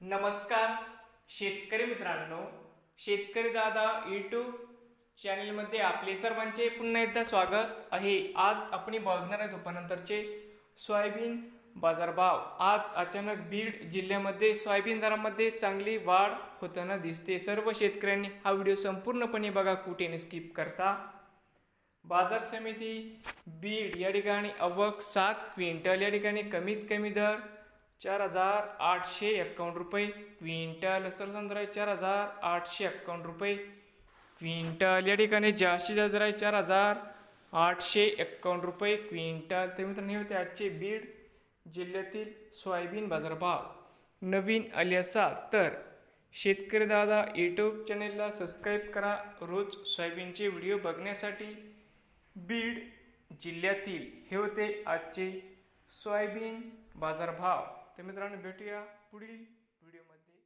नमस्कार शेतकरी मित्रांनो. शेतकरी दादा यूट्यूब चॅनलमध्ये आपले सर्वांचे पुन्हा एकदा स्वागत आहे. आज आपण बघणार आहे दुपारनंतरचे सोयाबीन बाजारभाव. आज अचानक बीड जिल्ह्यामध्ये सोयाबीन दरामध्ये चांगली वाढ होताना दिसते. सर्व शेतकऱ्यांनी हा व्हिडिओ संपूर्णपणे बघा कुठे स्किप करता. बाजार समिती बीड या ठिकाणी अवक सात क्विंटल या ठिकाणी कमीत कमी दर चार हजार आठशे एक्कावन्न रुपये. क्विंटल सरसंद्र आहे चार हजार आठशे एक्कावन्न रुपये. क्विंटल या ठिकाणी जास्तीत जास्त आहे चार हजार आठशे एक्कावन्न रुपये. क्विंटल तर मित्रांनो हे होते आजचे बीड जिल्ह्यातील सोयाबीन बाजारभाव. नवीन आले असाल तर शेतकरी दादा यूट्यूब चॅनेलला सबस्क्राईब करा. रोज सोयाबीनचे व्हिडिओ बघण्यासाठी बीड जिल्ह्यातील हे होते आजचे सोयाबीन बाजारभाव. तर मित्रांनो भेटूया पुढील व्हिडिओमध्ये